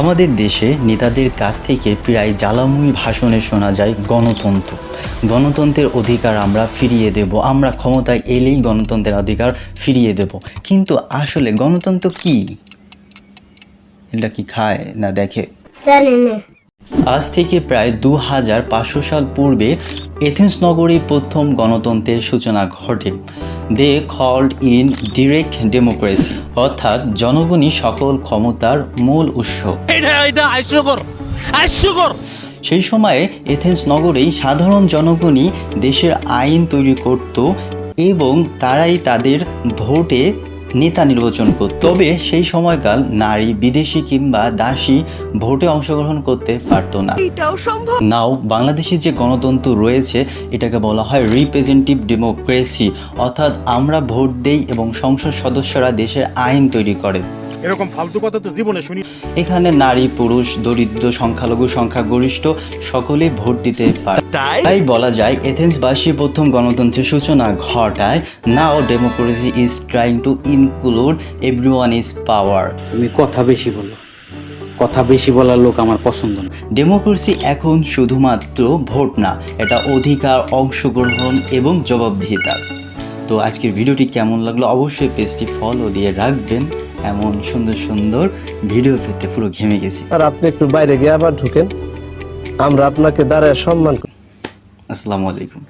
আমাদের দেশে নেতাদের কাছ থেকে প্রায় জ্বালাময়ী ভাষণে শোনা যায় গণতন্ত্র। গণতন্ত্রের অধিকার আমরা ফিরিয়ে দেব, আমরা ক্ষমতায় এলেই গণতন্ত্রের অধিকার ফিরিয়ে দেব। কিন্তু আসলে গণতন্ত্র কি? এটা কি খায় না দেখে? আজ থেকে প্রায় দু হাজার পাঁচশো সাল পূর্বে এথেন্স নগরে প্রথম গণতন্ত্রের সূচনা ঘটে। They called in direct democracy অর্থাৎ জনগণই সকল ক্ষমতার মূল উৎস। সেই সময়ে এথেন্স নগরেই সাধারণ জনগণই দেশের আইন তৈরি করত এবং তারাই তাদের ভোটে নেতা নির্বাচন করত তবে সেই সময়কাল নারী বিদেশি কিংবা দাসী ভোটে অংশগ্রহণ করতে পারত না। নাও বাংলাদেশে যে গণতন্ত্র রয়েছে এটাকে বলা হয় রিপ্রেজেন্টেটিভ ডেমোক্রেসি অর্থাৎ আমরা ভোট দেই এবং সংসদ সদস্যরা দেশের আইন তৈরি করে। এরকম ফালতু কথা তো জীবনে শুনি এখানে নারী পুরুষ দরিদ্র সংখ্যালঘু সংখ্যাগরিষ্ঠ সকলেই ভোট দিতে পারে। তাই? বলা যায় এথেন্স এথেন্সবাসী প্রথম গণতন্ত্রের সূচনা ঘটায়। Now democracy is trying to include everyone is power তুমি কথা বেশি বলো। কথা বেশি বলার লোক আমার পছন্দ না। ডেমোক্রেসি এখন শুধুমাত্র ভোট না এটা অধিকার অংশগ্রহণ এবং জবাবদিহিতা। তো আজকের ভিডিওটি কেমন লাগল অবশ্যই পেজটি ফলো দিয়ে রাখবেন। এমন সুন্দর সুন্দর ভিডিও পেতে পুরো ঘেমে গেছি। আর আপনি একটু বাইরে গিয়ে আবার ঢুকেন। আমরা আপনাকে দাঁড়ায় সম্মান করি। আসসালামু আলাইকুম।